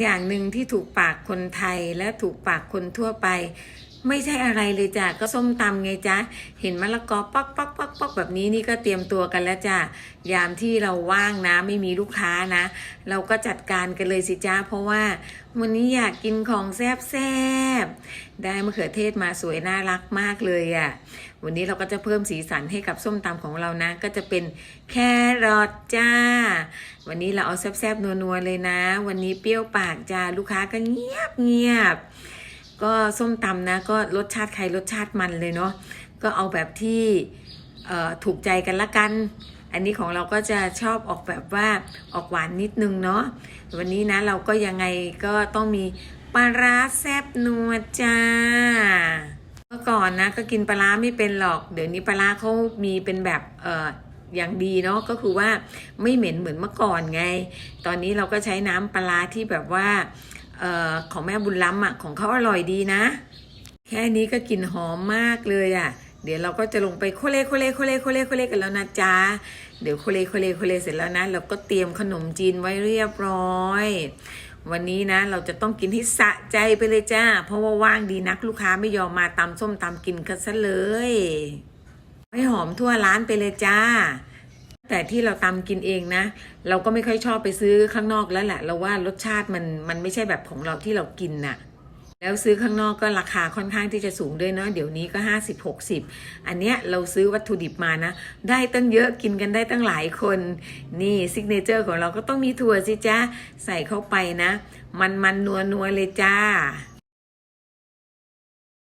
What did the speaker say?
อย่างหนึ่งที่ถูกปากคนไทยและถูกปากคนทั่วไป ไม่ใช่อะไรเลยจ้ะก็ส้มตำไงจ๊ะเห็นมะละกอป๊อกป๊อกป๊อกป๊อกแบบนี้นี่ก็เตรียมตัวกันแล้วจ้ะยามที่เราว่างนะไม่มีลูกค้านะ เราก็จัดการกันเลยสิจ้าเพราะว่าวันนี้อยากกินของแซ่บได้มะเขือเทศมาสวยน่ารักมากเลยอะ่ะวันนี้เราก็จะเพิ่มสีสันให้กับส้มตำของเรานะ ก็จะเป็นแครอทจ้า วันนี้เราเอาแซ่บๆนัวๆเลยนะ วันนี้เปรี้ยวปากจ้าลูกค้าก็เงียบเงียบ ก็ส้มตำนะ ก็รสชาติใครรสชาติมันเลยเนาะก็เอาแบบที่เอ่อถูกใจกันละกัน อันนี้ของเราก็จะชอบออกแบบว่าออกหวานนิดนึงเนาะวันนี้นะเราก็ยังไงก็ต้องมีปลาร้าแซบนัวจ้าเมื่อก่อนนะก็กินปลาร้าไม่เป็นหรอก เดี๋ยวนี้ปลาร้าเขามีเป็นแบบเอออย่างดีเนาะก็คือว่าไม่เหม็นเหมือนเมื่อก่อนไง ตอนนี้เราก็ใช้น้ำปลาร้าที่แบบว่า ออของแม่บุญล้ำอะของเขาอร่อยดีนะ แค่นี้ก็กลิ่นหอมมากเลยอะ เดี๋ยวเราก็จะลงไปโคเลโคเลโคเลโคเลโคเลกันแล้วนะจ๊ะเดี๋ยวโคเลโคเลโคเลเสร็จแล้วนะ เราก็เตรียมขนมจีนไว้เรียบร้อยวันนี้นะเราจะต้องกินให้สะใจไปเลยจ้า เพราะว่าว่างดีนักลูกค้าไม่ยอมมาตำส้มตำกินกันซะเลย ให้หอมทั่วร้านไปเลยจ้า แต่ที่เราตำกินเองนะ เราก็ไม่ค่อยชอบไปซื้อข้างนอกแล้วแหละ เราว่ารสชาติมันมันไม่ใช่แบบของเราที่เรากินน่ะ แล้วซื้อข้างนอกก็ราคาค่อนข้างที่จะสูงด้วยเนาะเดี๋ยวนี้ก็ 50 60 อันเนี้ยเราซื้อวัตถุดิบมานะ ได้ตั้งเยอะกินกันได้ตั้งหลายคน นี่ซิกเนเจอร์ของเราก็ต้องมีถั่วสิจ้าใส่เข้าไปนะ มันมันนัวนัวเลยจ้า